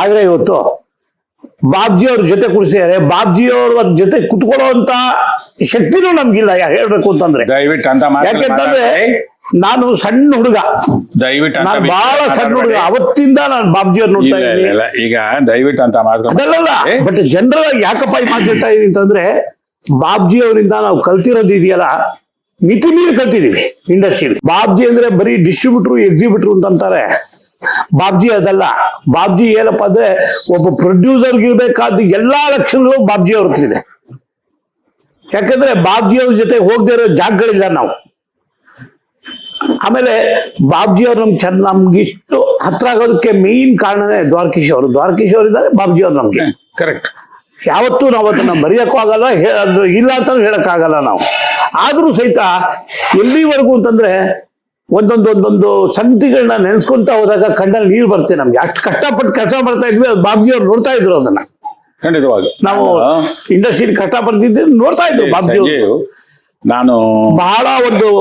ಆದ್ರೆ ಇವತ್ತು ಬಾಬ್ಜಿ ಅವ್ರ ಜೊತೆ ಕುಡಿಸಿದ್ದಾರೆ ಬಾಬ್ಜಿ ಅವ್ರ ಜೊತೆ ಕುತ್ಕೊಳ್ಳುವಂತ ಶಕ್ತಿನೂ ನಮ್ಗಿಲ್ಲ. ಹೇಳ್ಬೇಕು ಅಂತಂದ್ರೆ. ಯಾಕೆಂತಂದ್ರೆ ನಾನು ಸಣ್ಣ ಹುಡುಗ. ದಯವಿಟ್ಟು ನಾನು ಬಹಳ ಸಣ್ಣ ಹುಡುಗ. ಅವತ್ತಿಂದ ನಾನು ಬಾಬ್ಜಿ ಅವ್ರು ನೋಡ್ತಾ ಇದ್ದೀನಿ. ಈಗ ದಯವಿಟ್ಟು ಅಂತ ಅದಲ್ಲ ಬಟ್ ಜನರಲ್ ಯಾಕಪ್ಪ ಈ ಮಾತಾಡ್ತಾ ಇದೀನಿ ಅಂತಂದ್ರೆ ಬಾಬ್ಜಿ ಅವರಿಂದ ನಾವು ಕಲ್ತಿರೋದು ಇದೆಯಲ್ಲ? ಮಿತಿ ಮೀರಿ ಕಲ್ತಿದೀವಿ ಇಂಡಸ್ಟ್ರಿ ಬಾಬ್ಜಿ ಅಂದ್ರೆ ಬರೀ ಡಿಸ್ಟ್ರಿಬ್ಯೂಟರ್ ಎಕ್ಸಿಬಿಟ್ರು ಅಂತ ಅಂತಾರೆ. ಬಾಬ್ಜಿ ಅದಲ್ಲ. ಬಾಬ್ಜಿ ಏನಪ್ಪಾ ಅಂದ್ರೆ ಒಬ್ಬ ಪ್ರೊಡ್ಯೂಸರ್ ಇರ್ಬೇಕಾದ ಎಲ್ಲಾ ಲಕ್ಷಣಗಳು ಬಾಬ್ಜಿ ಅವ್ರದ್ದಿದೆ ಯಾಕಂದ್ರೆ ಬಾಬ್ಜಿ ಅವ್ರ ಜೊತೆ ಹೋಗದೆ ಇರೋ ಜಾಗಗಳಿಲ್ಲ ನಾವು. ಆಮೇಲೆ ಬಾಬ್ಜಿ ಅವ್ರು ನಮ್ಗೆ ಚೆನ್ನ ನಮ್ಗಿಷ್ಟು ಹತ್ರ ಆಗೋದಕ್ಕೆ ಮೇನ್ ಕಾರಣನೇ ದ್ವಾರಕೀಶ್ ಅವರು. ದ್ವಾರಕೀಶ್ ಅವರು ಇದ್ದಾರೆ ಬಾಬ್ಜಿ ಅವ್ರು ನಮ್ಗೆ. ಕರೆಕ್ಟ್ ಯಾವತ್ತೂ ನಾವು ಅದನ್ನ ಬರೆಯಕ್ಕೂ ಆಗಲ್ಲ ಇಲ್ಲ ಅಂತ ಹೇಳಕ್ಕಾಗಲ್ಲ ನಾವು. ಆದ್ರೂ ಸಹಿತ ಎಲ್ಲಿವರೆಗೂ ಅಂತಂದ್ರೆ ಒಂದೊಂದು ಒಂದೊಂದು ಸಂತಿಗಳನ್ನ ನೆನೆಸ್ಕೊಂತ ಹೋದಾಗ ಕಣ್ಣಲ್ಲಿ ನೀರು ಬರುತ್ತೆ ನಮ್ಗೆ. ಅಷ್ಟು ಕಷ್ಟಪಟ್ಟು ಕೆಲಸ ಮಾಡ್ತಾ ಇದ್ವಿ ಅದು ಬಾಬ್ಜಿ ಅವ್ರು ನೋಡ್ತಾ ಇದ್ರು ಅದನ್ನ. ಖಂಡಿತವಾಗಿ. ನಾವು ಇಂಡಸ್ಟ್ರಿ ಕಷ್ಟ ಬರ್ತಿದ್ದು ನೋಡ್ತಾ ಇದ್ರು ಬಾಬ್ಜಿ ಅವರು. ನಾನು ಬಹಳ ಒಂದು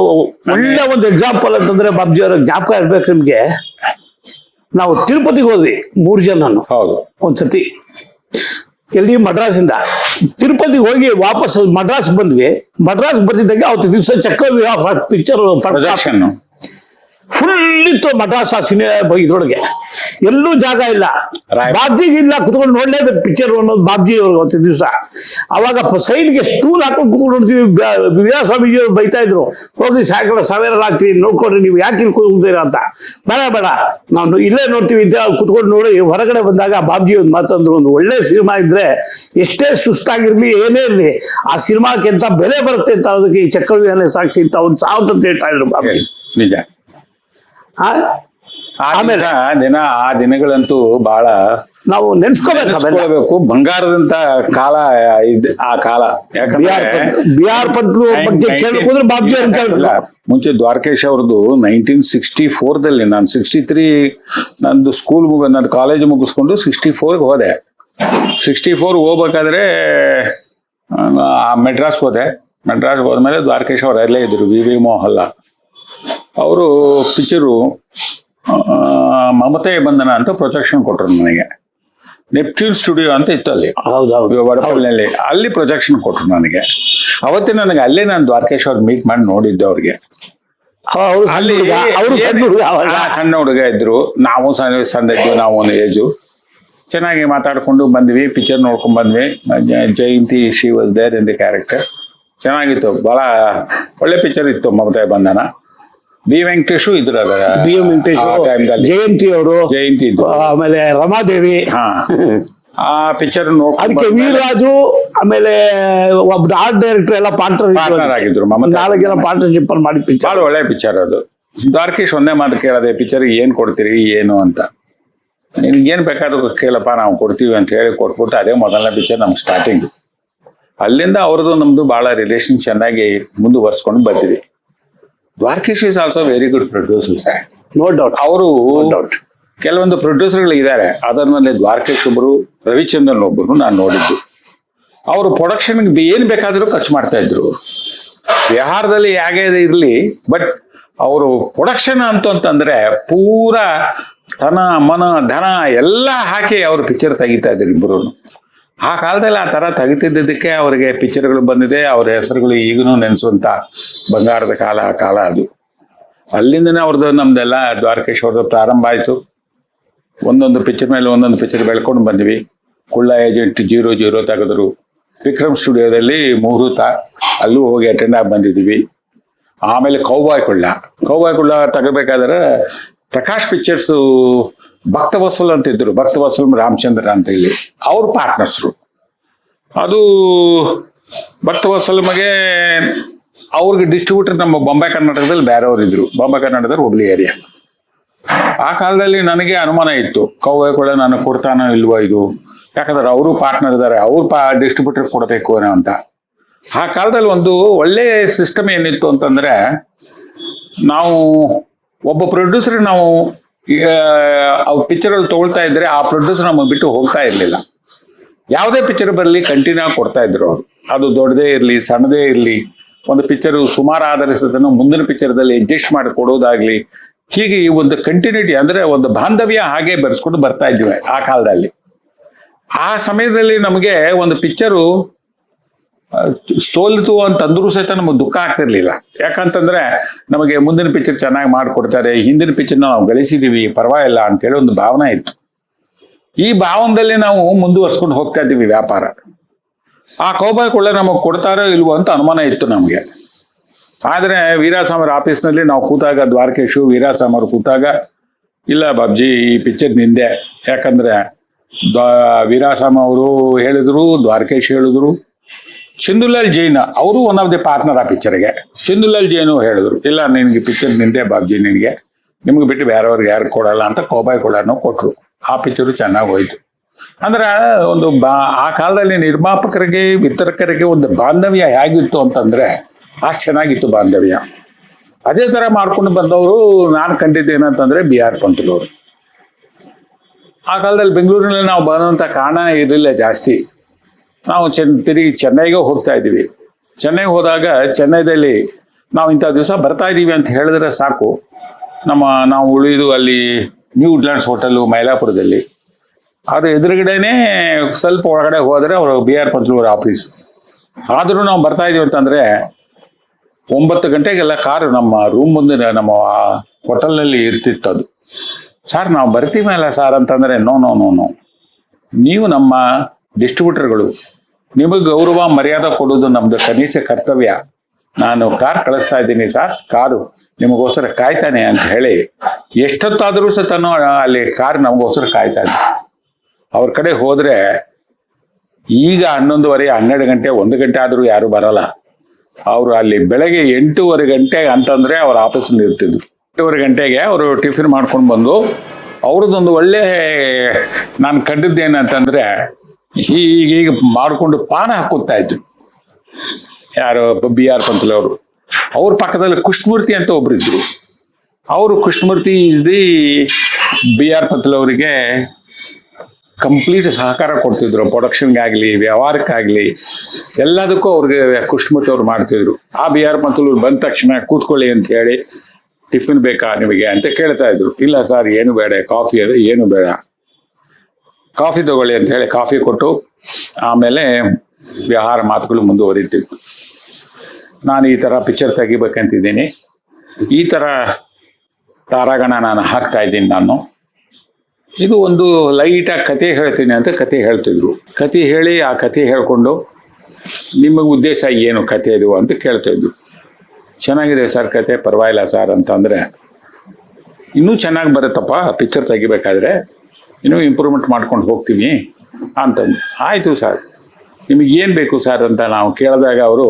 ಒಳ್ಳೆ ಒಂದು ಎಕ್ಸಾಂಪಲ್ ಅಂತಂದ್ರೆ ಬಾಬ್ಜಿ ಅವರ ಜ್ಞಾಪಕ ಇರ್ಬೇಕು ನಿಮ್ಗೆ. ನಾವು ತಿರುಪತಿಗೆ ಹೋದ್ವಿ ಮೂರು ಜನನು. ಹೌದು. ಒಂದ್ಸತಿ. ಎಲ್ಲಿ ಮದ್ರಾಸಿಂದ. ತಿರುಪತಿಗೆ ಹೋಗಿ ವಾಪಸ್ ಮದ್ರಾಸ್ ಬಂದ್ವಿ. ಮದ್ರಾಸ್ ಬಂದಿದ್ದಾಗ ಅವತ್ತು ದಿವಸ ಚಕ್ರವ್ಯೂಹ ಪಿಕ್ಚರ್ ಫುಲ್ ಇತ್ತು ಮದ್ರಾಸ್ ಆ ಸಿನಿಮಾ ಇದ್ರೊಳಗೆ. ಎಲ್ಲೂ ಜಾಗ ಇಲ್ಲ. Right. ಬಾಬ್ಜಿಗೆ ಇಲ್ಲ ಕುತ್ಕೊಂಡು ನೋಡ್ಲೇಬೇಕು ಪಿಕ್ಚರ್ ಅನ್ನೋದು ಬಾಬ್ಜಿ ಅವ್ರಿಗೆ ಅವತ್ತು ದಿವಸ. ಅವಾಗ ಸೈಡ್ಗೆ ಸ್ಟೂಲ್ ಹಾಕೊಂಡು ಕುತ್ಕೊಂಡು ನೋಡ್ತೀವಿ. ವಿದ್ಯಾ ಸ್ವಾಮೀಜಿ ಅವ್ರು ಬೈತಾ ಇದ್ರು. ಹೋಗಿ ಸಾಯಂಕಾಲ ಸಾವಿರ ರಾತ್ರಿ ನೋಡ್ಕೊಡ್ರಿ ನೀವು ಯಾಕೆ ಇಲ್ಲಿ ಕೂತ್ಕೊಳ್ತೀರಾ ಅಂತ. ಬೇಡ ಬೇಡ. ನಾವು ಇಲ್ಲೇ ನೋಡ್ತೀವಿ ಅಂತ ಕುತ್ಕೊಂಡು ನೋಡಿ. ಹೊರಗಡೆ ಬಂದಾಗ ಬಾಬ್ಜಿ ಒಂದು ಮಾತಂದ್ರು ಒಂದು ಒಳ್ಳೆ ಸಿನಿಮಾ ಇದ್ರೆ ಎಷ್ಟೇ ಸುಸ್ತಾಗಿರ್ಲಿ ಏನೇ ಇರ್ಲಿ ಆ ಸಿನಿಮಾಕ್ಕೆ ಎಂತ ಬೆಲೆ ಬರುತ್ತೆ ಅಂತ ಅದಕ್ಕೆ ಈ ಚಕ್ರವ್ಯೂಹನೇ ಸಾಕ್ಷಿ ಅಂತ ಒಂದು ಸಾವಿರ ಅಂತ ಹೇಳ್ತಾ ಇದ್ರು ಬಾಬ್ಜಿ. ನಿಜ. ಆ? ಆಮೇಲೆ? ದಿನ- ಆ ದಿನಗಳಂತೂ ಬಹಳ ನಾವು ನೆನ್ಸ್ಕೋಬೇಕು ಬಂಗಾರದಂತ ಕಾಲ ಇದ್ ಆ ಕಾಲ. ಯಾಕಂದ್ರೆ ಬಿಹಾರ್ ಬಗ್ಗೆ ಕೇಳಕೋದ್ರೆ ಬಾಬ್ಜಿ ಅವ್ರನ್ನ ಕೇಳ್ಬೇಕು. ಮುಂಚೆ ದ್ವಾರಕೇಶ್ ಅವ್ರದ್ದು ನೈನ್ಟೀನ್ ಸಿಕ್ಸ್ಟಿ ದಲ್ಲಿ ನಾನು ಸಿಕ್ಸ್ಟಿ ತ್ರೀ ನಂದು ಸ್ಕೂಲ್ ಮುಗ ನಂದು ಕಾಲೇಜ್ ಮುಗಿಸ್ಕೊಂಡು ಸಿಕ್ಸ್ಟಿ ಫೋರ್ಗೆ ಹೋದೆ. ಸಿಕ್ಸ್ಟಿ ಫೋರ್ ಹೋಗ್ಬೇಕಾದ್ರೆ ಆ ಮೆಡ್ರಾಸ್ ಹೋದೆ. ಮೆಡ್ರಾಸ್ ಹೋದ್ಮೇಲೆ ದ್ವಾರಕೇಶ್ ಅವ್ರು ಅಲ್ಲೇ ಇದ್ರು ವಿ ವಿ ಮೋಹಲ್ಲ ಅವರು ಪಿಕ್ಚರು ಮಮತೆ ಬಂಧನ ಅಂತ ಪ್ರೊಜೆಕ್ಷನ್ ಕೊಟ್ರು ನನಗೆ. ನೆಪ್ಟ್ಯೂನ್ ಸ್ಟುಡಿಯೋ ಅಂತ ಇತ್ತು ಅಲ್ಲಿ. ಹೌದೌದು. ವಡಪಳ್ಳಿನಲ್ಲಿ ಅಲ್ಲಿ ಪ್ರೊಜೆಕ್ಷನ್ ಕೊಟ್ರು ನನಗೆ. ಅವತ್ತೇ ನನಗೆ ಅಲ್ಲೇ ನಾನು ದ್ವಾರಕೇಶ್ ಅವ್ರು ಮೀಟ್ ಮಾಡಿ ನೋಡಿದ್ದೆ ಅವ್ರಿಗೆ. ಅಲ್ಲಿ ಸಣ್ಣ ಹುಡುಗ ಇದ್ರು. ನಾವು ಸಣ್ಣ ಸಣ್ಣ ಇದ್ವಿ ನಾವು ಒಂದು ಏಜು ಚೆನ್ನಾಗಿ ಮಾತಾಡ್ಕೊಂಡು ಬಂದ್ವಿ ಪಿಕ್ಚರ್ ನೋಡ್ಕೊಂಡು ಬಂದ್ವಿ. Jayanthi she was there in the character ಚೆನ್ನಾಗಿತ್ತು. ಬಹಳ ಒಳ್ಳೆ ಪಿಕ್ಚರ್ ಇತ್ತು ಮಮತಾ ಬಂಧನ. ಬಿ ವೆಂಕಟೇಶು ಇದ್ರು ಬಿ ಎಂ ವೆಂಕಟೇಶ್ ಆ ಜಯಂತಿ ಅವರು ಜಯಂತಿ ಇದ್ರು. ಆಮೇಲೆ ರಮಾದೇವಿ. ಹಾ. ಆ ಪಿಕ್ಚರ್ ಅದಕ್ಕೆ ವೀರರಾಜು ಆಮೇಲೆ ಒಬ್ಬ ಆರ್ಟ್ ಡೈರೆಕ್ಟರ್ ಎಲ್ಲ ಪಾರ್ಟ್ನರ್ Partner ಆಗಿದ್ರು, ಮಮತಾ. ನಾಲ್ಕು ಜನ ಪಾರ್ಟ್ನರ್ಶಿಪ್ ಅಲ್ಲಿ ಮಾಡಿ ಪಿಕ್ಚರ್ ಬಹಳ ಒಳ್ಳೆ ಪಿಕ್ಚರ್ ಅದು. ದ್ವಾರಕೀಶ್ ಒಂದೇ ಮಾತು ಕೇಳದೆ ಪಿಕ್ಚರ್ ಏನ್ ಕೊಡ್ತೀರಿ ಏನು ಅಂತ. ನಿನ್ಗೇನ್ ಏನ್ ಬೇಕಾದ್ರೂ ಕೇಳಪ್ಪ ನಾವು ಕೊಡ್ತೀವಿ ಅಂತ ಹೇಳಿ ಕೊಟ್ಬಿಟ್ಟು ಅದೇ ಮೊದಲನೇ ಪಿಕ್ಚರ್ ನಮ್ಗೆ ಸ್ಟಾರ್ಟಿಂಗ್ ಅಲ್ಲಿಂದ ಅವ್ರದ್ದು ನಮ್ದು ಬಹಳ ರಿಲೇಷನ್ ಚೆನ್ನಾಗಿ ಮುಂದುವರ್ಸ್ಕೊಂಡು ಬರ್ತೀವಿ Dwarakish is also very good producer sir no doubt ಅವರು ಡೌಟ್ ಕೆಲವೊಂದು ಪ್ರೊಡ್ಯೂಸರ್ಗಳು ಇದ್ದಾರೆ. ಅದರಲ್ಲಿ ದ್ವಾರಕೇಶ್ ಒಬ್ಬರು ರವಿಚಂದ್ರನ್ ಒಬ್ಬರು ನಾನು ನೋಡಿದ್ದು. ಅವರು ಪ್ರೊಡಕ್ಷನ್ಗೆ ಏನು ಬೇಕಾದರೂ ಖರ್ಚು ಮಾಡ್ತಾ ಇದ್ರು. ವ್ಯವಹಾರದಲ್ಲಿ ಹೇಗೆ ಇರಲಿ ಬಟ್ ಅವರು ಪ್ರೊಡಕ್ಷನ್ ಅಂತ ಅಂತಂದ್ರೆ ಪೂರಾ ತನ ಮನ ಧನ ಎಲ್ಲ ಹಾಕಿ ಅವರು ಪಿಕ್ಚರ್ ತೆಗಿತಾ ಇದ್ರು ಇಬ್ಬರು ಆ ಕಾಲದಲ್ಲಿ ಆ ಥರ ತೆಗಿತಿದ್ದಕ್ಕೆ ಅವರಿಗೆ ಪಿಕ್ಚರ್ಗಳು ಬಂದಿದೆ. ಅವರ ಹೆಸರುಗಳು ಈಗಲೂ ನೆನೆಸುವಂಥ ಬಂಗಾರದ ಕಾಲ, ಆ ಕಾಲ ಅದು. ಅಲ್ಲಿಂದನೇ ಅವ್ರದ್ದು ನಮ್ದೆಲ್ಲ ದ್ವಾರಕೇಶ್ ಅವ್ರದ್ದು ಪ್ರಾರಂಭ ಆಯಿತು. ಒಂದೊಂದು ಪಿಕ್ಚರ್ ಮೇಲೆ ಒಂದೊಂದು ಪಿಕ್ಚರ್ ಬೆಳ್ಕೊಂಡು ಬಂದ್ವಿ. ಕುಳ್ಳ ಏಜೆಂಟ್ ಜೀರೋ ಜೀರೋ ತೆಗೆದ್ರು. ವಿಕ್ರಮ್ ಸ್ಟುಡಿಯೋದಲ್ಲಿ ಮುಹೂರ್ತ, ಅಲ್ಲೂ ಹೋಗಿ ಅಟೆಂಡ್ ಆಗಿ ಬಂದಿದ್ದೀವಿ ಆಮೇಲೆ ಕೌಬಾಯ್ ಕುಳ್ಳ. ಕೌಬಾಯ್ ಕುಳ್ಳ ತೆಗಬೇಕಾದ್ರೆ ಪ್ರಕಾಶ್ ಪಿಕ್ಚರ್ಸು ಭಕ್ತ ವಸೂಲ್ ಅಂತ ಇದ್ರು. ಭಕ್ತವಸಲ್ ರಾಮಚಂದ್ರ ಅಂತ ಹೇಳಿ. ಅವ್ರ ಪಾರ್ಟ್ನರ್ಸ್ರು ಅದು ಭಕ್ತ ವಸಲ್ಮಗೆ ಅವ್ರಿಗೆ ಡಿಸ್ಟ್ರಿಬ್ಯೂಟರ್ ನಮ್ಮ ಬೊಂಬೆ ಕರ್ನಾಟಕದಲ್ಲಿ ಬೇರೆಯವ್ರು ಇದ್ರು. ಬೊಂಬೆ ಕರ್ನಾಟಕದಲ್ಲಿ ಹುಬ್ಳಿ ಏರಿಯಾ ಆ ಕಾಲದಲ್ಲಿ ನನಗೆ ಅನುಮಾನ ಇತ್ತು. ಕೌವೆ ಕೂಡ ನಾನು ಕೊಡ್ತಾನೋ ಇಲ್ವೋ ಇದು. ಯಾಕಂದ್ರೆ ಅವರು ಪಾರ್ಟ್ನರ್ ಇದ್ದಾರೆ ಅವ್ರು ಪಾ ಡಿಸ್ಟ್ರಿಬ್ಯೂಟರ್ ಕೊಡಬೇಕು ಏನೋ ಅಂತ. ಆ ಕಾಲದಲ್ಲಿ ಒಂದು ಒಳ್ಳೆ ಸಿಸ್ಟಮ್ ಏನಿತ್ತು ಅಂತಂದ್ರೆ ನಾವು ಒಬ್ಬ ಪ್ರೊಡ್ಯೂಸರ್ ನಾವು ಅವ್ರ ಪಿಕ್ಚರಲ್ಲಿ ತಗೊಳ್ತಾ ಇದ್ರೆ ಆ ಪ್ರೊಡ್ಯೂಸರ್ ನಮಗೆ ಬಿಟ್ಟು ಹೋಗ್ತಾ ಇರಲಿಲ್ಲ. ಯಾವುದೇ ಪಿಕ್ಚರ್ ಬರಲಿ ಕಂಟಿನ್ಯೂ ಕೊಡ್ತಾ ಇದ್ರು ಅವರು. ಅದು ದೊಡ್ಡದೇ ಇರಲಿ, ಸಣ್ಣದೇ ಇರಲಿ, ಒಂದು ಪಿಕ್ಚರ್ ಸುಮಾರು ಆಧರಿಸೋದನ್ನು ಮುಂದಿನ ಪಿಕ್ಚರ್ದಲ್ಲಿ ಅಡ್ಜಸ್ಟ್ ಮಾಡಿ ಕೊಡೋದಾಗ್ಲಿ, ಹೀಗೆ ಈ ಒಂದು ಕಂಟಿನ್ಯೂಟಿ ಅಂದ್ರೆ ಒಂದು ಬಾಂಧವ್ಯ ಹಾಗೆ ಬೆರೆಸ್ಕೊಂಡು ಬರ್ತಾ ಇದ್ವಿ ಆ ಕಾಲದಲ್ಲಿ. ಆ ಸಮಯದಲ್ಲಿ ನಮಗೆ ಒಂದು ಪಿಕ್ಚರು ಸೋಲಿತು ಅಂತಂದ್ರೂ ಸಹಿತ ನಮಗೆ ದುಃಖ ಆಗ್ತಿರ್ಲಿಲ್ಲ. ಯಾಕಂತಂದ್ರೆ ನಮಗೆ ಮುಂದಿನ ಪಿಕ್ಚರ್ ಚೆನ್ನಾಗಿ ಮಾಡಿಕೊಡ್ತಾರೆ, ಹಿಂದಿನ ಪಿಕ್ಚರ್ನ ನಾವು ಗಳಿಸಿದೀವಿ, ಪರವಾಗಿಲ್ಲ ಅಂತೇಳಿ ಒಂದು ಭಾವನೆ ಇತ್ತು. ಈ ಭಾವನದಲ್ಲಿ ನಾವು ಮುಂದುವರ್ಸ್ಕೊಂಡು ಹೋಗ್ತಾ ಇದ್ದೀವಿ ವ್ಯಾಪಾರ. ಆ ಕೌಬಾಯ್ ಕೊಳ್ಳೆ ನಮಗೆ ಕೊಡ್ತಾರೋ ಇಲ್ವೋ ಅಂತ ಅನುಮಾನ ಇತ್ತು ನಮಗೆ. ಆದರೆ ವೀರಾಸಾಮರ್ ಆಫೀಸ್ನಲ್ಲಿ ನಾವು ಕೂತಾಗ, ದ್ವಾರಕೇಶು, ವೀರಾಸಾಮರ್ ಕೂತಾಗ, ಇಲ್ಲ ಬಾಬ್ಜಿ, ಈ ಪಿಕ್ಚರ್ ನಿಂದೆ. ಯಾಕಂದ್ರೆ ದ್ವಾ ವೀರಾಸಾಮ ಅವರು ಹೇಳಿದ್ರು, ದ್ವಾರಕೇಶ್ ಹೇಳಿದ್ರು. ಚಂದುಲಾಲ್ ಜೈನ್, ಅವರು ಒನ್ ಆಫ್ ದಿ ಪಾರ್ಟ್ನರ್ ಆ ಪಿಕ್ಚರ್ಗೆ ಚಂದುಲಾಲ್ ಜೈನು ಹೇಳಿದ್ರು, ಇಲ್ಲ, ನಿನಗೆ ಪಿಕ್ಚರ್ ನಿಂದೆ ಬಾಬ್ಜಿ ನಿನಗೆ. ನಿಮ್ಗೆ ಬಿಟ್ಟು ಬೇರೆಯವ್ರಿಗೆ ಯಾರು ಕೊಡಲ್ಲ ಅಂತ ಕೋಬಾಯ್ ಕೊಡನೂ ಕೊಟ್ರು. ಆ ಪಿಕ್ಚರು ಚೆನ್ನಾಗಿ ಹೋಯ್ತು. ಅಂದ್ರೆ ಒಂದು ಬಾ, ಆ ಕಾಲದಲ್ಲಿ ನಿರ್ಮಾಪಕರಿಗೆ, ವಿತರಕರಿಗೆ ಒಂದು ಬಾಂಧವ್ಯ ಹೇಗಿತ್ತು ಅಂತಂದ್ರೆ, ಆ ಚೆನ್ನಾಗಿತ್ತು ಬಾಂಧವ್ಯ. ಅದೇ ತರ ಮಾಡ್ಕೊಂಡು ಬಂದವರು ನಾನು ಕಂಡಿದ್ದು ಏನಂತಂದ್ರೆ ಬಿ ಆರ್ ಪಂತಲವರು ಆ ಕಾಲದಲ್ಲಿ ಬೆಂಗಳೂರಿನಲ್ಲಿ ನಾವು ಬಂದಂತ ಕಾರಣ ಇರಲಿಲ್ಲ ಜಾಸ್ತಿ. ನಾವು ಚೆನ್, ತಿರುಗಿ ಚೆನ್ನೈಗೆ ಹೋಗ್ತಾ ಇದ್ದೀವಿ. ಚೆನ್ನೈಗೆ ಹೋದಾಗ ಚೆನ್ನೈದಲ್ಲಿ ನಾವು ಇಂಥ ದಿವಸ ಬರ್ತಾ ಇದ್ದೀವಿ ಅಂತ ಹೇಳಿದ್ರೆ ಸಾಕು. ನಮ್ಮ, ನಾವು ಉಳಿದು ಅಲ್ಲಿ ನ್ಯೂ ವುಡ್ಲ್ಯಾಂಡ್ಸ್ ಹೋಟೆಲು ಮೈಲಾಪುರದಲ್ಲಿ. ಅದು ಎದುರುಗಡೆನೆ ಸ್ವಲ್ಪ ಒಳಗಡೆ ಹೋದರೆ ಅವರು ಬಿ ಆರ್ ಪಂತ್ಲೂರ ಆಫೀಸ್ ಆದರೂ ನಾವು ಬರ್ತಾ ಇದೀವಿ ಅಂತಂದರೆ ಒಂಬತ್ತು ಗಂಟೆಗೆಲ್ಲ ಕಾರು ನಮ್ಮ ರೂಮ್ ಮುಂದೆ ನಮ್ಮ ಹೋಟೆಲ್ನಲ್ಲಿ ಇರ್ತಿತ್ತು ಅದು ಸರ್, ನಾವು ಬರ್ತೀವಲ್ಲ ಸರ್? ಅಂತಂದರೆ ನೋ ನೋ ನೋ ನೋ ನೀವು ನಮ್ಮ ಡಿಸ್ಟ್ರಿಬ್ಯೂಟರ್ಗಳು ನಿಮಗೆ ಗೌರವ, ಮರ್ಯಾದೆ ಕೊಡೋದು ನಮ್ದು ಕನಿಷ್ಠ ಕರ್ತವ್ಯ. ನಾನು ಕಾರ್ ಕಳಿಸ್ತಾ ಇದ್ದೀನಿ ಸರ್, ಕಾರು ನಿಮಗೋಸ್ಕರ ಕಾಯ್ತಾನೆ ಅಂತ ಹೇಳಿ, ಎಷ್ಟೊತ್ತಾದರೂ ಸಹ ತಾನು ಅಲ್ಲಿ ಕಾರ್ ನಮಗೋಸ್ಕರ ಕಾಯ್ತಾನೆ ಅವ್ರ ಕಡೆ ಹೋದ್ರೆ ಈಗ ಹನ್ನೊಂದುವರೆ, ಹನ್ನೆರಡು ಗಂಟೆ, ಒಂದು ಗಂಟೆ ಆದರೂ ಯಾರು ಬರಲ್ಲ. ಅವರು ಅಲ್ಲಿ ಬೆಳಗ್ಗೆ ಎಂಟೂವರೆ ಗಂಟೆ ಅಂತಂದ್ರೆ ಅವ್ರ ಆಫೀಸಲ್ಲಿ ಇರ್ತಿದ್ರು. ಎಂಟೂವರೆ ಗಂಟೆಗೆ ಅವರು ಟಿಫಿನ್ ಮಾಡ್ಕೊಂಡು ಬಂದು, ಅವ್ರದ್ದೊಂದು ಒಳ್ಳೆ, ನಾನು ಕಂಡಿದ್ದೇನಂತಂದ್ರೆ ಹೀಗೆ ಹೀಗೆ ಮಾಡಿಕೊಂಡು ಪಾನ ಹಾಕುತ್ತಾ ಇದ್ರು. ಯಾರು ಬಿ ಆರ್ ಪಂತಲ್ ಅವರು. ಪಕ್ಕದಲ್ಲಿ ಕೃಷ್ಣಮೂರ್ತಿ ಅಂತ ಒಬ್ರು ಇದ್ರು. ಅವರು Krishnamurthy is the B R Panthulu ಅವರಿಗೆ ಕಂಪ್ಲೀಟ್ ಸಹಕಾರ ಕೊಡ್ತಿದ್ರು. ಪ್ರೊಡಕ್ಷನ್ಗಾಗಲಿ ವ್ಯವಹಾರಕ್ಕಾಗಲಿ ಎಲ್ಲದಕ್ಕೂ ಅವ್ರಿಗೆ ಕೃಷ್ಣಮೂರ್ತಿ ಅವ್ರು ಮಾಡ್ತಿದ್ರು. ಆ ಬಿ ಆರ್ ಪಂತಲ್ ಬಂದ ತಕ್ಷಣ ಕೂತ್ಕೊಳ್ಳಿ ಅಂತ ಹೇಳಿ, ಟಿಫಿನ್ ಬೇಕಾ ನಿಮಗೆ ಅಂತ ಕೇಳ್ತಾ ಇದ್ರು. ಇಲ್ಲ ಸರ್, ಏನು ಬೇಡ, ಕಾಫಿ ಅದು, ಏನು ಬೇಡ. ಕಾಫಿ ತಗೊಳ್ಳಿ ಅಂತ ಹೇಳಿ ಕಾಫಿ ಕೊಟ್ಟು ಆಮೇಲೆ ವ್ಯವಹಾರ ಮಾತುಗಳು ಮುಂದುವರಿತೀವಿ. ನಾನು ಈ ಥರ ಪಿಕ್ಚರ್ ತೆಗಿಬೇಕಂತಿದ್ದೀನಿ. ಈ ಥರ ತಾರಾಗಣ ನಾನು ಹಾಕ್ತಾ ಇದ್ದೀನಿ ನಾನು. ಇದು ಒಂದು ಲೈಟಾಗಿ ಕತೆ ಹೇಳ್ತೀನಿ ಅಂತ ಕತೆ ಹೇಳ್ತಿದ್ರು. ಕತೆ ಹೇಳಿ ಆ ಕತೆ ಹೇಳ್ಕೊಂಡು ನಿಮಗೆ ಉದ್ದೇಶ ಏನು ಕತೆ ಇದು ಅಂತ ಕೇಳ್ತಾ ಇದ್ರು ಚೆನ್ನಾಗಿದೆ ಸರ್ ಕತೆ ಪರವಾಗಿಲ್ಲ ಸರ್ ಅಂತಂದರೆ ಇನ್ನೂ ಚೆನ್ನಾಗಿ ಬರುತ್ತಪ್ಪ ಪಿಕ್ಚರ್ ತೆಗಿಬೇಕಾದ್ರೆ. ಇನ್ನೂ ಇಂಪ್ರೂವ್ಮೆಂಟ್ ಮಾಡ್ಕೊಂಡು ಹೋಗ್ತೀವಿ ಅಂತಂದು ಆಯಿತು ಸರ್ ನಿಮಗೆ ಏನು ಬೇಕು ಸರ್ ಅಂತ ನಾವು ಕೇಳಿದಾಗ ಅವರು,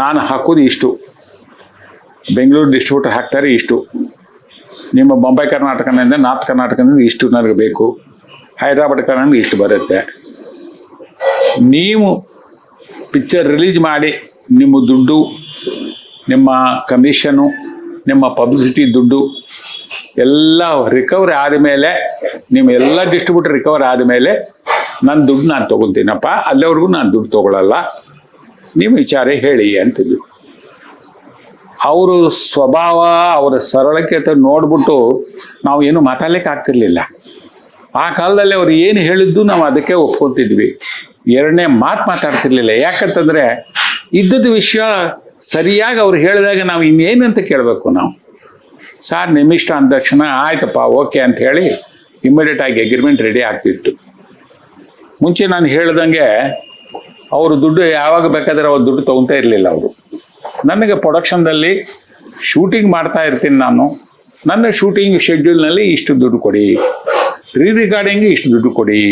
ನಾನು ಹಾಕೋದು ಇಷ್ಟು. ಬೆಂಗಳೂರು ಡಿಸ್ಟ್ರಿಬ್ಯೂಟರ್ ಹಾಕ್ತಾರೆ ಇಷ್ಟು. ನಿಮ್ಮ ಬೊಂಬೈ ಕರ್ನಾಟಕದಿಂದ ನಾರ್ತ್ ಕರ್ನಾಟಕದಿಂದ ಇಷ್ಟು ನನಗೆ ಬೇಕು. ಹೈದ್ರಾಬಾದ್ ಕರ್ನಾಟಕ ಇಷ್ಟು ಬರುತ್ತೆ. ನೀವು ಪಿಕ್ಚರ್ ರಿಲೀಸ್ ಮಾಡಿ ನಿಮ್ಮ ದುಡ್ಡು, ನಿಮ್ಮ ಕಮಿಷನು ನಿಮ್ಮ ಪಬ್ಲಿಸಿಟಿ ದುಡ್ಡು ಎಲ್ಲ ರಿಕವರಿ ಆದಮೇಲೆ ನಿಮ್ಮ ಎಲ್ಲ ಡಿಸ್ಟ್ರಿಬ್ಯೂಟರ್ ರಿಕವರ್ ಆದಮೇಲೆ ನನ್ನ ದುಡ್ಡು ನಾನು ತೊಗೊತೀನಪ್ಪ ಅಲ್ಲಿವರೆಗೂ ನಾನು ದುಡ್ಡು ತೊಗೊಳಲ್ಲ. ನಿಮ್ಮ ವಿಚಾರ ಹೇಳಿ ಅಂತಿದ್ವಿ. ಅವರು ಸ್ವಭಾವ, ಅವರ ಸರಳತೆ ನೋಡ್ಬಿಟ್ಟು ನಾವು ಏನು ಮಾತಾಡ್ಲಿಕ್ಕೆ ಆಗ್ತಿರ್ಲಿಲ್ಲ. ಆ ಕಾಲದಲ್ಲಿ ಅವ್ರು ಏನು ಹೇಳಿದ್ದು ನಾವು ಅದಕ್ಕೆ ಒಪ್ಕೊತಿದ್ವಿ ಎರಡನೇ ಮಾತು ಮಾತಾಡ್ತಿರ್ಲಿಲ್ಲ. ಯಾಕಂತಂದ್ರೆ ಇದ್ದದ ವಿಷಯ ಸರಿಯಾಗಿ ಅವ್ರು ಹೇಳಿದಾಗ ನಾವು ಇನ್ನೇನಂತ ಕೇಳಬೇಕು ನಾವು? ಸಾರ್ ನಿಮ್ಮಿಷ್ಟ ಅಂದ ತಕ್ಷಣ, ಆಯ್ತಪ್ಪ, ಓಕೆ ಅಂತ ಹೇಳಿ ಇಮಿಡಿಯೇಟ್ ಆಗಿ ಅಗ್ರಿಮೆಂಟ್ ರೆಡಿ ಆಗ್ತಿತ್ತು. ಮುಂಚೆ ನಾನು ಹೇಳ್ದಂಗೆ ಅವರು ದುಡ್ಡು ಯಾವಾಗ ಬೇಕಾದ್ರೆ ಅವ್ರು ದುಡ್ಡು ತಗೊತಾ ಇರಲಿಲ್ಲ ಅವರು. ನನಗೆ ಪ್ರೊಡಕ್ಷನ್ದಲ್ಲಿ ಶೂಟಿಂಗ್ ಮಾಡ್ತಾ ಇರ್ತೀನಿ ನಾನು. ನನ್ನ ಶೂಟಿಂಗ್ ಶೆಡ್ಯೂಲ್ನಲ್ಲಿ ಇಷ್ಟು ದುಡ್ಡು ಕೊಡಿ. ರೀ ರಿಕಾರ್ಡಿಂಗ್ ಇಷ್ಟು ದುಡ್ಡು ಕೊಡಿ.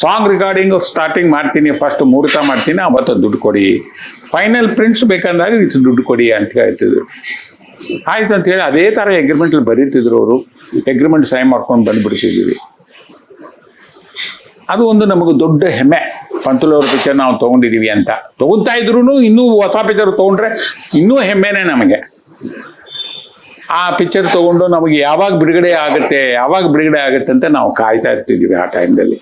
ಸಾಂಗ್ ರಿಕಾರ್ಡಿಂಗ್ ಸ್ಟಾರ್ಟಿಂಗ್ ಮಾಡ್ತೀನಿ ಫಸ್ಟ್ ಮುಹೂರ್ತ ಮಾಡ್ತೀನಿ ಅವತ್ತು ದುಡ್ಡು ಕೊಡಿ. ಫೈನಲ್ ಪ್ರಿಂಟ್ಸ್ ಬೇಕಂದಾಗ ಇಷ್ಟು ದುಡ್ಡು ಕೊಡಿ ಅಂತ ಹೇಳ್ತಿದ್ರು. ಆಯ್ತು ಅಂತ ಹೇಳಿ ಅದೇ ಥರ ಎಗ್ರಿಮೆಂಟಲ್ಲಿ ಬರೀತಿದ್ರು ಅವರು. ಎಗ್ರಿಮೆಂಟ್ ಸೈನ್ ಮಾಡ್ಕೊಂಡು ಬಂದುಬಿಡ್ತಿದ್ದೀವಿ. ಅದು ಒಂದು ನಮಗೆ ದೊಡ್ಡ ಹೆಮ್ಮೆ. ಪಂತುಲವ್ರ ಪಿಕ್ಚರ್ ನಾವು ತೊಗೊಂಡಿದ್ದೀವಿ ಅಂತ. ತೊಗೊತಾ ಇದ್ರು ಇನ್ನೂ ಹೊಸ ಪಿಕ್ಚರ್ ತೊಗೊಂಡ್ರೆ ಇನ್ನೂ ಹೆಮ್ಮೆನೇ ನಮಗೆ. ಆ ಪಿಕ್ಚರ್ ತೊಗೊಂಡು ನಮಗೆ ಯಾವಾಗ ಬಿಡುಗಡೆ ಆಗುತ್ತೆ, ಯಾವಾಗ ಬಿಡುಗಡೆ ಆಗುತ್ತೆ ಅಂತ ನಾವು ಕಾಯ್ತಾ ಇರ್ತಿದ್ವಿ ಆ ಟೈಮ್ದಲ್ಲಿ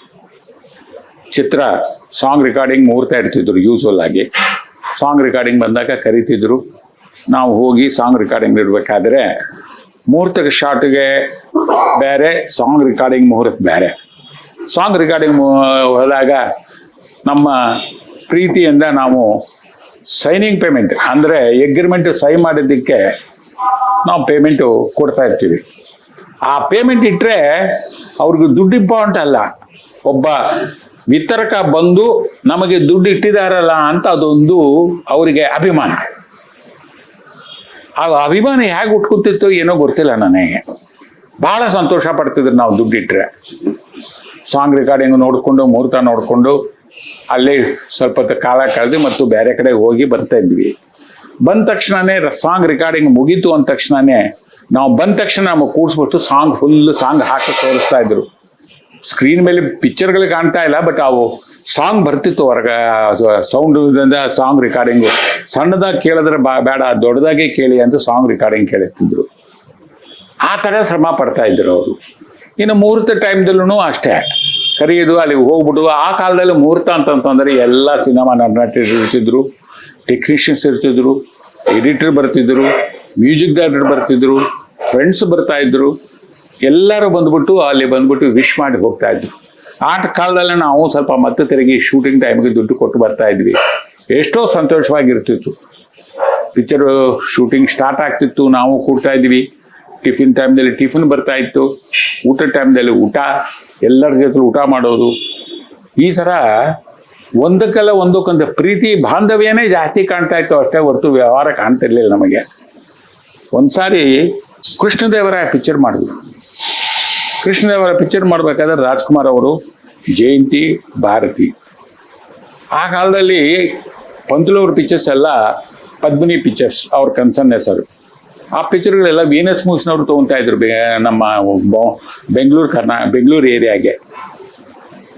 ಚಿತ್ರ ಸಾಂಗ್ ರೆಕಾರ್ಡಿಂಗ್ ಮುಹೂರ್ತ ಇಡ್ತಿದ್ರು ಯೂಸ್ವಲ್ ಆಗಿ. ಸಾಂಗ್ ರೆಕಾರ್ಡಿಂಗ್ ಬಂದಾಗ ಕರಿತಿದ್ರು. ನಾವು ಹೋಗಿ ಸಾಂಗ್ ರೆಕಾರ್ಡಿಂಗ್ ಇಡಬೇಕಾದ್ರೆ ಮುಹೂರ್ತಕ್ಕೆ ಶಾರ್ಟ್ಗೆ ಬೇರೆ ಸಾಂಗ್ ರೆಕಾರ್ಡಿಂಗ್ ಮುಹೂರ್ತ ಬೇರೆ. ಸಾಂಗ್ ರೆಕಾರ್ಡಿಂಗ್ ಹೋದಾಗ ನಮ್ಮ ಪ್ರೀತಿಯಿಂದ ನಾವು ಸೈನಿಂಗ್ ಪೇಮೆಂಟ್ ಅಂದರೆ ಎಗ್ರಿಮೆಂಟ್ ಸೈ ಮಾಡಿದ್ದಕ್ಕೆ ನಾವು ಪೇಮೆಂಟು ಕೊಡ್ತಾ ಇರ್ತೀವಿ. ಆ ಪೇಮೆಂಟ್ ಇಟ್ಟರೆ ಅವ್ರಿಗೆ ದುಡ್ಡು ಇಂಪಾರ್ಟೆಂಟ್ ಅಲ್ಲ. ಒಬ್ಬ ವಿತರಕ ಬಂದು ನಮಗೆ ದುಡ್ಡು ಇಟ್ಟಿದಾರಲ್ಲ ಅಂತ ಅದೊಂದು ಅವರಿಗೆ ಅಭಿಮಾನ. ಆ ಅಭಿಮಾನ ಹೇಗೆ ಉಟ್ಕೊತಿತ್ತು ಏನೋ ಗೊತ್ತಿಲ್ಲ ನನಗೆ. ಬಹಳ ಸಂತೋಷ ಪಡ್ತಿದ್ರು ನಾವು ದುಡ್ಡಿಟ್ರೆ ಸಾಂಗ್ ರೆಕಾರ್ಡಿಂಗ್ ನೋಡಿಕೊಂಡು, ಮುಹೂರ್ತ ನೋಡಿಕೊಂಡು, ಅಲ್ಲಿ ಸ್ವಲ್ಪ ಹೊತ್ತು ಕಾಲ ಕಳೆದು ಮತ್ತು ಬೇರೆ ಕಡೆ ಹೋಗಿ ಬರ್ತಾ ಇದ್ವಿ. ಬಂದ ತಕ್ಷಣನೇ ಸಾಂಗ್ ರೆಕಾರ್ಡಿಂಗ್ ಮುಗೀತು ಅಂದ ತಕ್ಷಣನೇ ನಾವು ಬಂದ ತಕ್ಷಣ ನಮಗೆ ಕೂಡಿಸ್ಬಿಟ್ಟು ಸಾಂಗ್ ಫುಲ್ ಸಾಂಗ್ ಹಾಕಿ ತೋರಿಸ್ತಾ ಇದ್ರು. ಸ್ಕ್ರೀನ್ ಮೇಲೆ ಪಿಕ್ಚರ್ಗಳು ಕಾಣ್ತಾ ಇಲ್ಲ ಬಟ್ ಅವು ಸಾಂಗ್ ಬರ್ತಿತ್ತು ಹೊರಗ ಸೌಂಡ್ ಸಾಂಗ್ ರೆಕಾರ್ಡಿಂಗು ಸಣ್ಣದಾಗಿ ಕೇಳಿದ್ರೆ ಬೇಡ, ದೊಡ್ಡದಾಗೆ ಕೇಳಿ ಅಂತ ಸಾಂಗ್ ರೆಕಾರ್ಡಿಂಗ್ ಕೇಳಿಸ್ತಿದ್ರು. ಆ ಥರ ಶ್ರಮ ಪಡ್ತಾ ಇದ್ರು ಅವರು. ಇನ್ನು ಮುಹೂರ್ತ ಟೈಮ್ದಲ್ಲೂ ಅಷ್ಟೇ. ಕರೆಯೋದು ಅಲ್ಲಿ ಹೋಗ್ಬಿಟ್ಟು, ಆ ಕಾಲದಲ್ಲಿ ಮುಹೂರ್ತ ಅಂತಂತಂದ್ರೆ ಎಲ್ಲ ಸಿನಿಮಾ ನಟರು ಇರ್ತಿದ್ರು ಟೆಕ್ನಿಷಿಯನ್ಸ್ ಇರ್ತಿದ್ರು ಎಡಿಟರ್ ಬರ್ತಿದ್ರು ಮ್ಯೂಸಿಕ್ ಡೈರೆಕ್ಟರ್ ಬರ್ತಿದ್ರು ಫ್ರೆಂಡ್ಸ್ ಬರ್ತಾ ಇದ್ರು. ಎಲ್ಲರೂ ಬಂದ್ಬಿಟ್ಟು ಅಲ್ಲಿ ಬಂದ್ಬಿಟ್ಟು ವಿಶ್ ಮಾಡಿ ಹೋಗ್ತಾ ಇದ್ರು. ಆಟ ಕಾಲದಲ್ಲಿ ನಾವು ಸ್ವಲ್ಪ ಮತ್ತೆ ತಿರುಗಿ ಶೂಟಿಂಗ್ ಟೈಮ್ಗೆ ದುಡ್ಡು ಕೊಟ್ಟು ಬರ್ತಾ ಇದ್ವಿ. ಎಷ್ಟೋ ಸಂತೋಷವಾಗಿರ್ತಿತ್ತು. ಪಿಕ್ಚರ್ ಶೂಟಿಂಗ್ ಸ್ಟಾರ್ಟ್ ಆಗ್ತಿತ್ತು, ನಾವು ಕೂಡ್ತಾ ಇದ್ವಿ. ಟಿಫಿನ್ ಟೈಮ್ದಲ್ಲಿ ಟಿಫಿನ್ ಬರ್ತಾ ಇತ್ತು. ಊಟ ಟೈಮ್ದಲ್ಲಿ ಊಟ, ಎಲ್ಲರ ಜೊತೆ ಊಟ ಮಾಡೋದು. ಈ ಥರ ಒಂದಕ್ಕೆಲ್ಲ ಒಂದಕ್ಕೊಂದು ಪ್ರೀತಿ, ಬಾಂಧವ್ಯನೇ ಜಾಸ್ತಿ ಕಾಣ್ತಾ ಇತ್ತು ಅಷ್ಟೇ ಹೊರತು ವ್ಯವಹಾರ ಕಾಣ್ತಿರ್ಲಿಲ್ಲ ನಮಗೆ. ಒಂದ್ಸಾರಿ ಕೃಷ್ಣದೇವರಾಯ ಪಿಕ್ಚರ್ ಮಾಡಿದ್ವಿ. ಕೃಷ್ಣದೇವರ ಪಿಕ್ಚರ್ ಮಾಡಬೇಕಾದ್ರೆ ರಾಜ್ಕುಮಾರ್ ಅವರು, ಜಯಂತಿ, ಭಾರತಿ. ಆ ಕಾಲದಲ್ಲಿ ಪಂತುಲವ್ರ ಪಿಕ್ಚರ್ಸ್ ಎಲ್ಲ ಪದ್ಮಿನಿ ಪಿಕ್ಚರ್ಸ್ ಅವ್ರ ಕನ್ಸರ್ನ್ ಹೆಸರು. ಆ ಪಿಕ್ಚರ್ಗಳೆಲ್ಲ ವೀನಸ್ ಮೂವ್ಸ್ನವ್ರು ತೊಗೊತಾ ಇದ್ರು ನಮ್ಮ ಬೆಂಗಳೂರು ಕರ್ನಾ ಬೆಂಗಳೂರು ಏರಿಯಾಗೆ.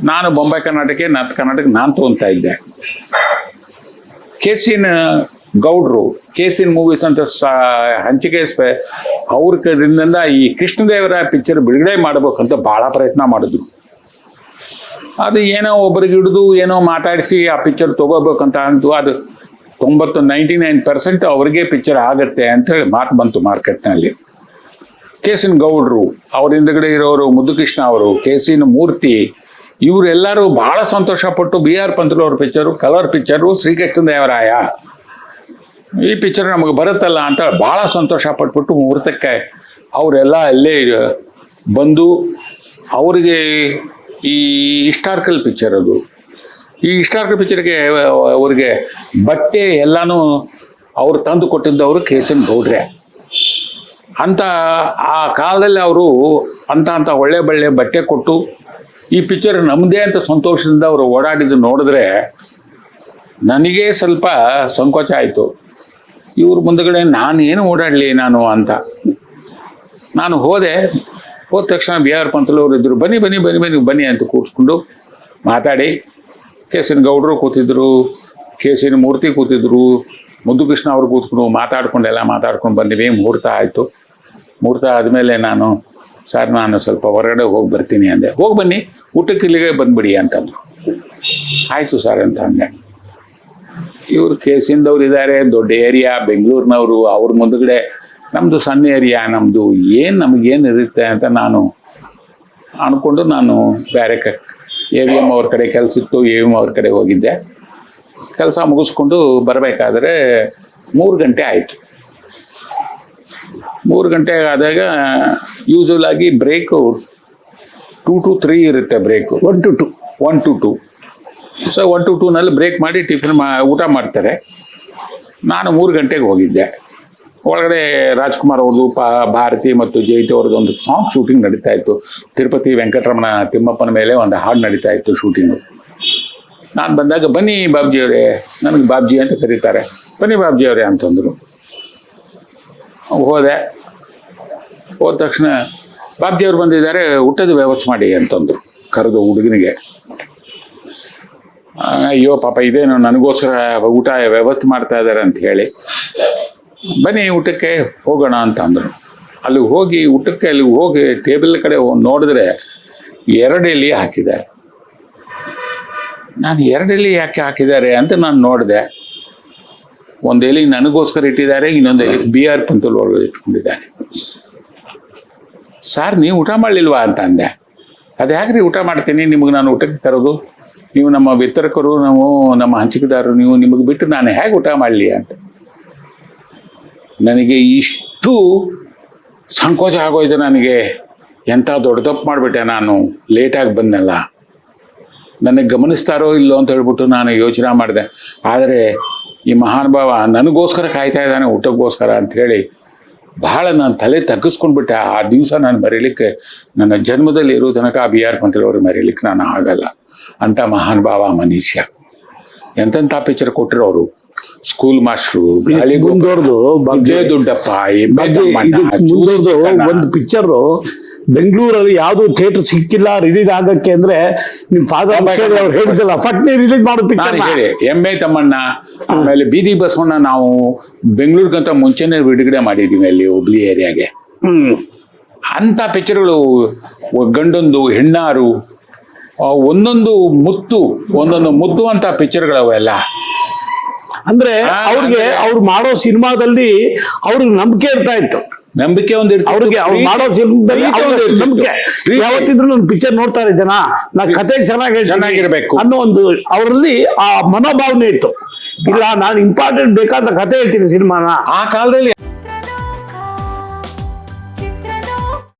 ನಾನು ಬೊಂಬೆ ಕರ್ನಾಟಕ ನಾರ್ತ್ ಕರ್ನಾಟಕ ನಾನು ತೊಗೊತಾ ಇದ್ದೆ. ಕೇಸಿನ್ ಗೌಡ್ರು ಕೇಸಿನ್ ಮೂವೀಸ್ ಅಂತ ಹಂಚಿಕೆ ಅವ್ರ ಕಡೆಯಿಂದ ಈ ಕೃಷ್ಣದೇವರ ಪಿಕ್ಚರ್ ಬಿಡುಗಡೆ ಮಾಡಬೇಕಂತ ಬಹಳ ಪ್ರಯತ್ನ ಮಾಡಿದ್ರು. ಅದು ಏನೋ ಒಬ್ಬರಿಗೆ ಹಿಡಿದು ಏನೋ ಮಾತಾಡಿಸಿ ಆ ಪಿಕ್ಚರ್ ತಗೋಬೇಕಂತ ಅಂತ ಅದು ತೊಂಬತ್ತು ನೈಂಟಿ ನೈನ್ ಪರ್ಸೆಂಟ್ ಅವ್ರಿಗೆ ಪಿಕ್ಚರ್ ಆಗುತ್ತೆ ಅಂತೇಳಿ ಮಾತು ಬಂತು ಮಾರ್ಕೆಟ್ನಲ್ಲಿ. ಕೇಸಿನ ಗೌಡ್ರು, ಅವ್ರ ಹಿಂದ್ಗಡೆ ಇರೋರು ಮುದ್ದುಕೃಷ್ಣ ಅವರು ಕೇಸಿನ ಮೂರ್ತಿ, ಇವರೆಲ್ಲರೂ ಬಹಳ ಸಂತೋಷಪಟ್ಟು ಬಿ ಆರ್ ಪಂತಲು ಅವ್ರ picture colour picture Srikrishna Devaraya ಈ ಪಿಕ್ಚರ್ ನಮಗೆ ಬರುತ್ತಲ್ಲ ಅಂತ ಬಹಳ ಸಂತೋಷ ಪಟ್ಬಿಟ್ಟು ಮುಹೂರ್ತಕ್ಕೆ ಅವರೆಲ್ಲ ಅಲ್ಲೇ ಬಂದು ಅವರಿಗೆ ಈ ಹಿಸ್ಟಾರಿಕಲ್ ಪಿಕ್ಚರ್ ಅದು. ಈ ಹಿಸ್ಟಾರಿಕಲ್ ಪಿಕ್ಚರ್ಗೆ ಅವ್ರಿಗೆ ಬಟ್ಟೆ ಎಲ್ಲಾನು ಅವ್ರು ತಂದು ಕೊಟ್ಟಿದ್ದವರು ಎನ್ ಗೌಡ್ರೆ. ಅಂತ ಆ ಕಾಲದಲ್ಲಿ ಅವರು ಅಂತ ಅಂತ ಒಳ್ಳೆ ಬಳ್ಳೆ ಬಟ್ಟೆ ಕೊಟ್ಟು ಈ ಪಿಕ್ಚರ್ ನಮ್ಮದೇ ಅಂತ ಸಂತೋಷದಿಂದ ಅವರು ಓಡಾಡಿದ್ದು ನೋಡಿದ್ರೆ ನನಗೆ ಸ್ವಲ್ಪ ಸಂಕೋಚ ಆಯಿತು. ಇವ್ರ ಮುಂದಗಡೆ ನಾನೇನು ಓಡಾಡಲಿ ನಾನು ಅಂತ. ನಾನು ಹೋದೆ, ಹೋದ ತಕ್ಷಣ ಬಿ ಆರ್ ಪಂತಲವ್ರು ಇದ್ದರು ಬನ್ನಿ ಬನ್ನಿ ಬನ್ನಿ ಬನ್ನಿ ಬನ್ನಿ ಅಂತ ಕೂರಿಸ್ಕೊಂಡು ಮಾತಾಡಿ. ಕೇಸಿನ ಗೌಡರು ಕೂತಿದ್ರು ಕೇಸಿನ ಮೂರ್ತಿ ಕೂತಿದ್ರು, ಮುದ್ದುಕೃಷ್ಣ ಅವರು ಕೂತ್ಕೊಂಡು ಮಾತಾಡ್ಕೊಂಡು ಎಲ್ಲ ಮಾತಾಡ್ಕೊಂಡು ಬಂದಿವಿ. ಮುಹೂರ್ತ ಆಯಿತು. ಮುಹೂರ್ತ ಆದಮೇಲೆ ನಾನು, ಸರ್, ನಾನು ಸ್ವಲ್ಪ ಹೊರಗಡೆ ಹೋಗಿ ಬರ್ತೀನಿ ಅಂದೆ. ಹೋಗಿ ಬನ್ನಿ, ಊಟಕ್ಕೆ ಇಲ್ಲಿಗೆ ಬಂದುಬಿಡಿ ಅಂತಂದು ಆಯಿತು ಸರ್ ಅಂತ ಅಂದೆ. ಇವರು ಕೇಸಿಂದವ್ರು ಇದ್ದಾರೆ ದೊಡ್ಡ ಏರಿಯಾ ಬೆಂಗಳೂರಿನವರು ಅವ್ರ ಮುಂದಗಡೆ ನಮ್ಮದು ಸಣ್ಣ ಏರಿಯಾ ನಮ್ಮದು ಏನು ನಮಗೇನು ಇರುತ್ತೆ ಅಂತ ನಾನು ಅಂದ್ಕೊಂಡು ನಾನು ಬೇರೆ ಕ ಎ ವಿ ಎಂ ಅವ್ರ ಕಡೆ ಕೆಲಸ ಇತ್ತು ಎ ವಿ ಎಂ ಅವ್ರ ಕಡೆ ಹೋಗಿದ್ದೆ. ಕೆಲಸ ಮುಗಿಸ್ಕೊಂಡು ಬರಬೇಕಾದ್ರೆ ಮೂರು ಗಂಟೆ ಆಯಿತು. ಮೂರು ಗಂಟೆ ಆದಾಗ ಯೂಶುವಲ್ ಆಗಿ ಬ್ರೇಕು ಟೂ ಟು ತ್ರೀ ಇರುತ್ತೆ break one to two one to two so one to ಟೂನಲ್ಲಿ break ಮಾಡಿ ಟಿಫಿನ್ ಮಾ ಊಟ ಮಾಡ್ತಾರೆ. ನಾನು ಮೂರು ಗಂಟೆಗೆ ಹೋಗಿದ್ದೆ. ಒಳಗಡೆ ರಾಜ್ಕುಮಾರ್ ಅವ್ರದ್ದು ಪಾ ಭಾರತಿ ಮತ್ತು ಜೈಟಿ ಅವ್ರದ್ದು ಒಂದು ಸಾಂಗ್ ಶೂಟಿಂಗ್ ನಡೀತಾ ಇತ್ತು. ತಿರುಪತಿ ವೆಂಕಟರಮಣ ತಿಮ್ಮಪ್ಪನ ಮೇಲೆ ಒಂದು ಹಾಡು ನಡೀತಾ ಇತ್ತು ಶೂಟಿಂಗು ನಾನು ಬಂದಾಗ, ಬನ್ನಿ ಬಾಬ್ಜಿ ಅವರೇ ನನಗೆ ಬಾಬ್ಜಿ ಅಂತ ಕರೀತಾರೆ. ಬನ್ನಿ ಬಾಬ್ಜಿ ಅವರೇ ಅಂತಂದರು. ಹೋದೆ. ಹೋದ ತಕ್ಷಣ ಬಾಬ್ಜಿ ಅವ್ರು ಬಂದಿದ್ದಾರೆ, ಊಟದ ವ್ಯವಸ್ಥೆ ಮಾಡಿ ಅಂತಂದರು ಕರೆದು ಹುಡುಗನಿಗೆ. ಅಯ್ಯೋ, ಪಾಪ ಇದೇನು ನನಗೋಸ್ಕರ ಊಟ ವ್ಯವಸ್ಥೆ ಮಾಡ್ತಾ ಇದ್ದಾರೆ ಅಂತ ಹೇಳಿ. ಬನ್ನಿ ಊಟಕ್ಕೆ ಹೋಗೋಣ ಅಂತ ಅಂದರು. ಅಲ್ಲಿಗೆ ಹೋಗಿ ಊಟಕ್ಕೆ ಅಲ್ಲಿ ಹೋಗಿ ಟೇಬಲ್ ಕಡೆ ನೋಡಿದ್ರೆ ಎರಡು ಎಲೆ ಹಾಕಿದ್ದಾರೆ. ನಾನು ಎರಡು ಎಲೆ ಯಾಕೆ ಹಾಕಿದ್ದಾರೆ ಅಂತ ನಾನು ನೋಡಿದೆ. ಒಂದು ಎಲೆ ನನಗೋಸ್ಕರ ಇಟ್ಟಿದ್ದಾರೆ, ಇನ್ನೊಂದು ಎಲೆ ಬಿ ಆರ್ ಪಂತಲ್ ಒಳಗೆ ಇಟ್ಕೊಂಡಿದ್ದಾರೆ. ಸರ್, ನೀವು ಊಟ ಮಾಡಲಿಲ್ವಾ ಅಂತ ಅಂದೆ. ಅದು ಹೇಗ್ರಿ ಊಟ ಮಾಡ್ತೀನಿ, ನಿಮಗೆ ನಾನು ಊಟಕ್ಕೆ ತರೋದು ನೀವು ನಮ್ಮ ವಿತರಕರು, ನಾವು ನಮ್ಮ ಹಂಚಿಕೆದಾರರು, ನೀವು ನಿಮಗೆ ಬಿಟ್ಟು ನಾನು ಹೇಗೆ ಊಟ ಮಾಡಲಿ ಅಂತ. ನನಗೆ ಇಷ್ಟು ಸಂಕೋಚ ಆಗೋಯ್ತು ನನಗೆ. ಎಂಥ ದೊಡ್ಡ ತಪ್ಪು ಮಾಡಿಬಿಟ್ಟೆ ನಾನು. ಲೇಟಾಗಿ ಬಂದೆಲ್ಲ. ನನಗೆ ಗಮನಿಸ್ತಾರೋ ಇಲ್ಲೋ ಅಂತ ಹೇಳ್ಬಿಟ್ಟು ನಾನು ಯೋಚನೆ ಮಾಡಿದೆ. ಆದರೆ ಈ ಮಹಾನುಭಾವ ನನಗೋಸ್ಕರ ಕಾಯ್ತಾ ಇದ್ದಾನೆ, ಊಟಕ್ಕೋಸ್ಕರ ಅಂಥೇಳಿ. ಬಹಳ ನಾನು ತಲೆ ತಗ್ಗಿಸ್ಕೊಂಡ್ಬಿಟ್ಟೆ. ಆ ದಿವಸ ನಾನು ಮರೀಲಿಕ್ಕೆ, ನನ್ನ ಜನ್ಮದಲ್ಲಿ ಇರೋ ತನಕ ಆ ಬಿ ಆರ್ ಮಂತ್ರಿಯವರು ಮರೀಲಿಕ್ಕೆ ನಾನು ಆಗಲ್ಲ. ಅಂತ ಮಹಾನುಭಾವ ಮನುಷ್ಯ. ಎಂತೆಂಥ ಪಿಕ್ಚರ್ ಕೊಟ್ಟರು ಅವರು? ಸ್ಕೂಲ್ ಮಾಸ್ಟ್ರು ಮುಂದೋರ್ದು ದುಡ್ಡಪ್ಪ ಮುಂದೋರ್ದು ಒಂದು ಪಿಕ್ಚರ್ ಬೆಂಗಳೂರಲ್ಲಿ ಯಾವ್ದು ಥಿಯೇಟರ್ ಸಿಕ್ಕಿಲ್ಲ ರಿಲೀಸ್ ಆಗಕ್ಕೆ ಅಂದ್ರೆ ನಿಮ್ ಫಾದರ್ ಅವ್ರು ಹೇಳಿದ್ದಲ್ಲ ಫಟ್ನೆ ರಿಲೀಸ್ ಮಾಡೋ ಪಿಕ್ಚರ್ ಹೇಳಿ ಎಮ್ಮೆ ತಮ್ಮಣ್ಣ ಆಮೇಲೆ ಬೀದಿ ಬಸವಣ್ಣ ನಾವು ಬೆಂಗಳೂರಿಗಂತ ಮುಂಚೆನೆ ಬಿಡುಗಡೆ ಮಾಡಿದೀವಿ ಅಲ್ಲಿ ಹುಬ್ಳಿ ಏರಿಯಾಗೆ ಹ್ಮ್. ಅಂತ ಪಿಕ್ಚರ್ಗಳು ಗಂಡೊಂದು ಹೆಣ್ಣಾರು ಒಂದೊಂದು ಮುತ್ತು ಒಂದೊಂದು ಮುತ್ತು ಅಂತ ಪಿಕ್ಚರ್ಗಳವೆಲ್ಲ ಅಂದ್ರೆ ಅವ್ರಿಗೆ ಅವ್ರು ಮಾಡೋ ಸಿನಿಮಾದಲ್ಲಿ ಅವ್ರಿಗೆ ನಂಬಿಕೆ ಇರ್ತಾ ಇತ್ತು. ನಂಬಿಕೆ ಒಂದು ಅವ್ರಿಗೆ ಅವ್ರು ಮಾಡೋ ಸಿನಿಮಾದಲ್ಲಿ ನಂಬಿಕೆ. ಯಾವತ್ತಿದ್ರು ನನ್ನ ಪಿಕ್ಚರ್ ನೋಡ್ತಾರೆ ಜನ ನಾ ಕತೆ ಚೆನ್ನಾಗಿ ಚೆನ್ನಾಗಿರ್ಬೇಕು. ಅನ್ನೋ ಒಂದು ಅವರಲ್ಲಿ ಆ ಮನೋಭಾವನೆ ಇತ್ತು. ಇಲ್ಲ ನಾನು ಇಂಪಾರ್ಟೆಂಟ್ ಬೇಕಾದ ಕತೆ ಹೇಳ್ತೀನಿ ಸಿನಿಮಾನ. ಆ ಕಾಲದಲ್ಲಿ